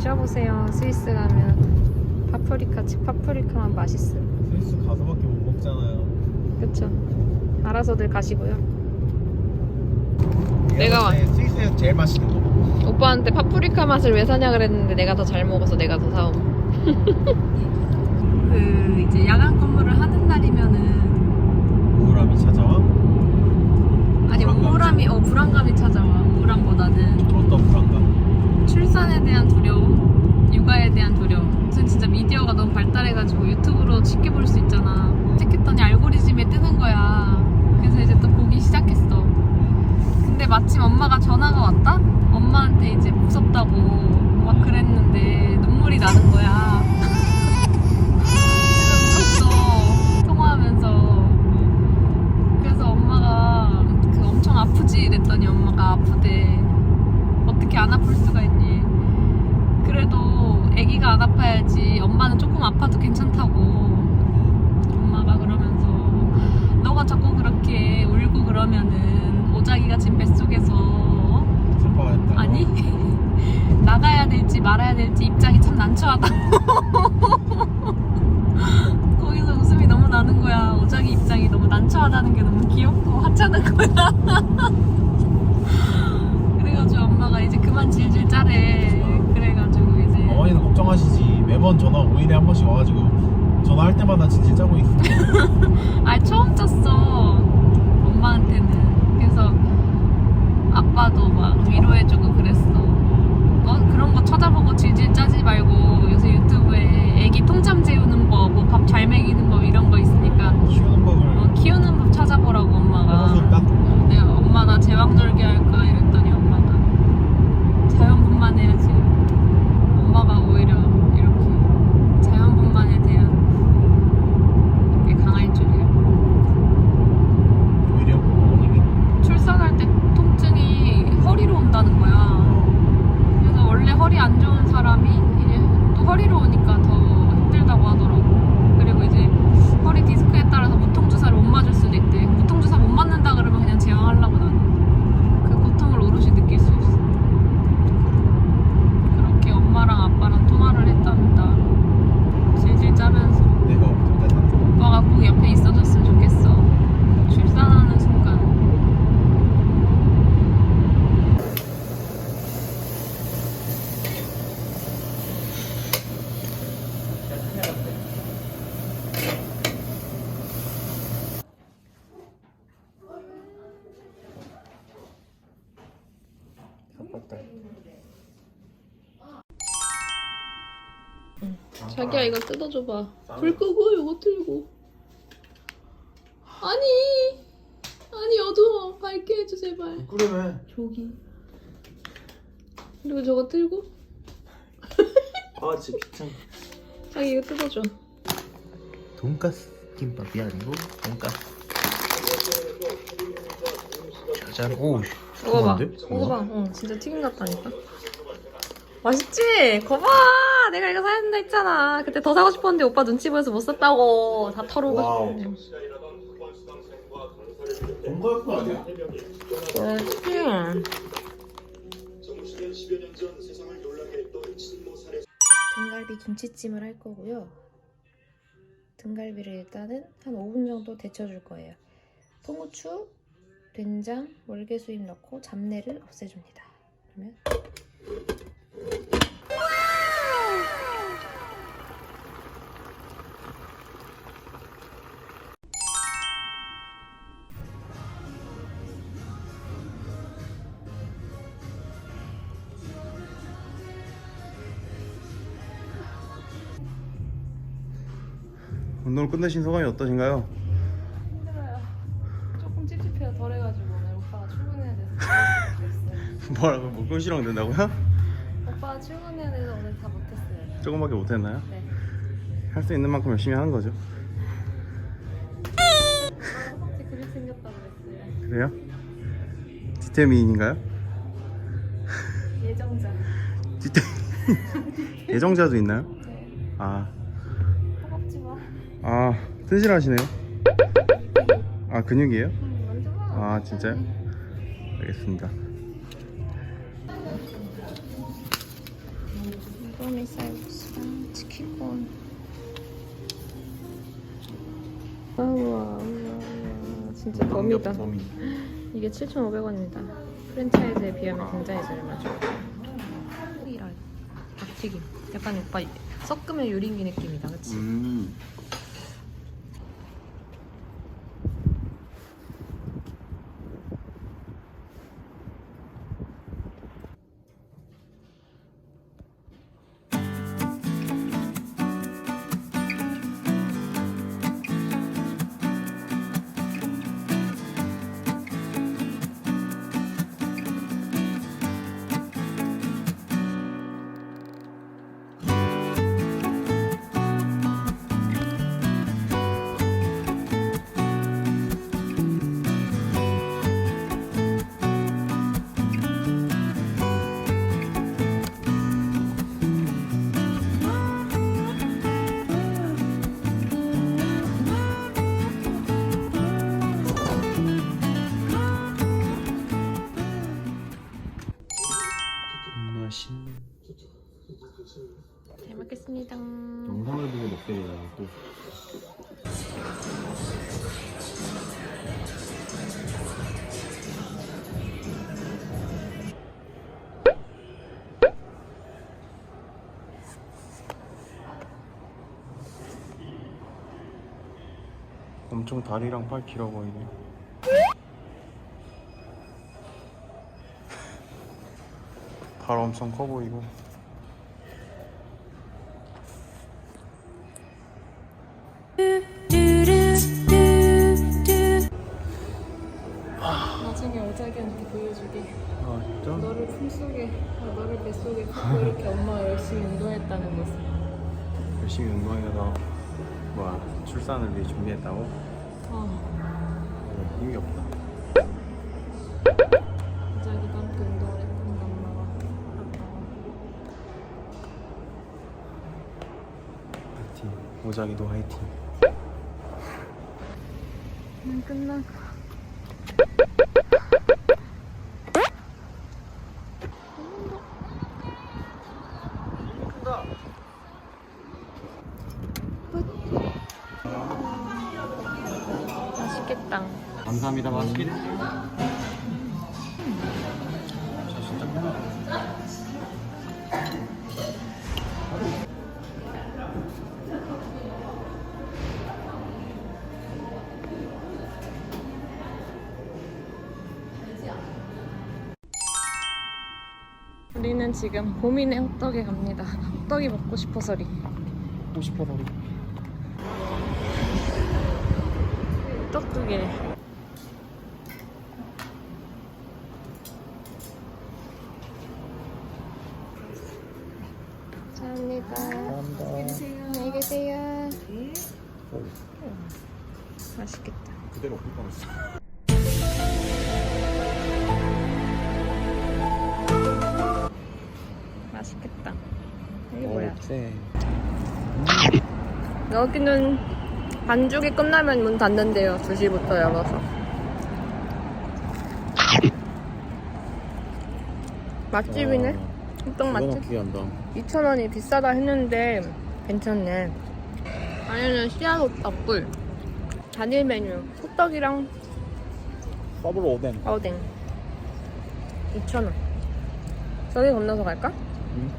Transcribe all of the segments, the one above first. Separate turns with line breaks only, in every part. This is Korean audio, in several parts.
드셔보세요. 스위스 가면 파프리카 치 파프리카만 맛있어요.
스위스 가서밖에 못 먹잖아요.
그쵸? 알아서들 가시고요. 내가
스위스에서 제일 맛있는 거.
오빠한테 파프리카 맛을 왜 사냐 그랬는데 내가 더 잘 먹어서 내가 더 사옴. 그 이제 야간 근무를 하는 날이면은
우울함이 찾아와.
아니
불안감이
우울함이 어 불안감이 찾아와. 우울함보다는
어떤 불안감?
출산에 대한 두려움, 육아에 대한 두려움. 무슨 진짜 미디어가 너무 발달해가지고 유튜브로 쉽게 볼 수 있잖아. 찍혔더니 알고리즘에 뜨는 거야. 그래서 이제 또 보기 시작했어. 근데 마침 엄마가 전화가 왔다? 엄마한테 이제 무섭다고 막 그랬는데 눈물이 나는 거야. 그래서 울었어. 통화하면서. 그래서 엄마가 그 엄청 아프지? 이랬더니 엄마가 아프대. 어떻게 안 아플 수가 있니? 그래도 아기가 안 아파야지. 엄마는 조금 아파도 괜찮다고. 엄마가 그러면서 너가 자꾸 그렇게 울고 그러면은 오자기가 지금 뱃속에서 어?
슬퍼했다.
아니 나가야 될지 말아야 될지 입장이 참 난처하다. 거기서 웃음이 너무 나는 거야. 오자기 입장이 너무 난처하다는 게 너무 귀엽고 하찮은 거야. 그래가지고 엄마가 이제 그만 질질 짜래. 그래가지고 이제
어머니는 걱정하시지. 매번 전화 5일에 한 번씩 와가지고 전화할 때마다 진짜 짜고 있어.
아 처음 짰어 엄마한테는 그래서 아빠도 막 위로해주고 그랬어. 너 그런 거 찾아보고 질질 짜지 말고 요새 유튜브에 애기 통잠 재우는 법, 뭐 밥 잘 먹이는 법 이런 거 있으니까
키우는 법을.
어, 키우는 법 찾아보라고 엄마가
해서 딱
어, 내가 엄마 나 제왕절개 할까 이랬더니 엄마가 자연분만 해야지 엄마가 오히려 이렇게 자연분만에 대한 게 강할 줄이야
오히려 어머님이
출산할 때 통증이 허리로 온다는 거야. 그래서 원래 허리 안 좋은 사람이 이제 또 허리로 오니까 더 힘들다고 하더라고. 그리고 이제 허리 디스크에 따라서 무통주사를 못 맞을 수도 있대. 무통주사 못 맞는다 그러면 그냥 제왕하려고 나는 그 고통을 오롯이 느낄 수 있어. 그렇게 엄마랑 아빠랑 통화를 했답니다. 질질 짜면서.
내가 어떨
오빠가 꼭 옆에 있어줬으면 좋겠어. 출산하는 순간.
아팠다.
자기야 이거 뜯어줘봐. 불 끄고 이거 틀고. 아니 아니 어두워 밝게 해줘 제발.
그러네.
저기. 그리고 저거 틀고.
아 진짜 귀찮아.
자기 이거 뜯어줘.
돈가스 김밥이 아니고 돈가스. 짜잔. 오.
먹어봐. 먹어봐. 어 진짜 튀김 같다니까. 맛있지? 거봐 내가 이거 사야 된다 했잖아. 그때 더 사고 싶었는데 오빠 눈치 보여서 못 샀다고. 다 털어오고.
와우. 돈가스 아니야?
그렇지. 등갈비 김치찜을 할 거고요. 등갈비를 일단은 한 5분 정도 데쳐줄 거예요. 통후추, 된장, 월계수잎 넣고 잡내를 없애줍니다. 그러면
운동을 끝내신 소감이 어떠신가요?
힘들어요. 조금 찝찝해요. 덜해가지고 오늘 오빠가 출근해야 돼서.
뭐라고 뭐 끈시렁 된다고요?
돼서 오늘 다 못했어요.
조금밖에 못했나요?
네.
할 수 있는 만큼 열심히 하는 거죠.
허벅지 근육 생겼다고 그랬어요.
그래요? 디테미인인가요?
예정자.
디테 예정자도 있나요?
네.
아,
허벅지 봐.
아 튼실하시네요. 아 근육이에요?
음, 만져봐.
아 진짜요? 알겠습니다.
사로미 쌀국수랑 치킨본. 우와, 우와, 우와. 진짜 범이다. 이게 7,500원입니다. 프랜차이즈에 비하면 굉장히 저렴하죠. 닭튀김. 약간 오빠 섞으면 요린기 느낌이다, 잘 먹겠습니다.
영상을 보고 먹게 되잖아 또. 엄청 다리랑 팔 길어 보이네. 발 엄청 커 보이고.
나중에 오자기한테 보여주게.
아 진짜?
너를 품속에, 아, 너를 뱃속에 품고 이렇게 엄마가 열심히 운동했다는 모습.
열심히 운동해서 뭐야 출산을 위해 준비했다고?
어,
어, 힘이 없다.
오자기도 함께 운동을 했던 엄마가. 아빠가.
화이팅. 오자기도 화이팅.
음, 끝나고. 맛있겠다.
감사합니다. 맛있게 드세요.
우리는 지금 보민의 호떡에 갑니다. 호떡이 먹고 싶어서리.
먹고 싶어서 우리.
호떡 두 개. 감사합니다. 안녕히 계세요. 맛있겠다.
그대로 없을 뻔했어.
이게 뭐야?
세.
여기는 반죽이 끝나면 문 닫는데요. 2시부터 열어서. 맛집이네. 호떡 맛집.
기게 한다.
2,000원이 비싸다 했는데 괜찮네. 안에는 씨앗 호떡 꿀. 단일 메뉴. 호떡이랑
더블 오뎅.
어댕. 2,000원. 저기 건너서 갈까?
응.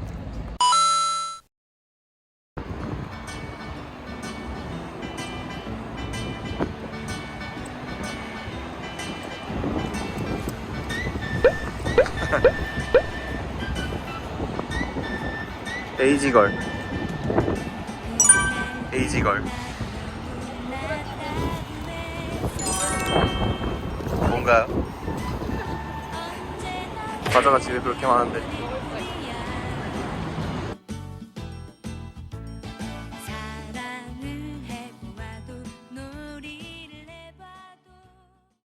에이지걸. 에이지걸. 뭔가요? 과자가 집에 그렇게 많은데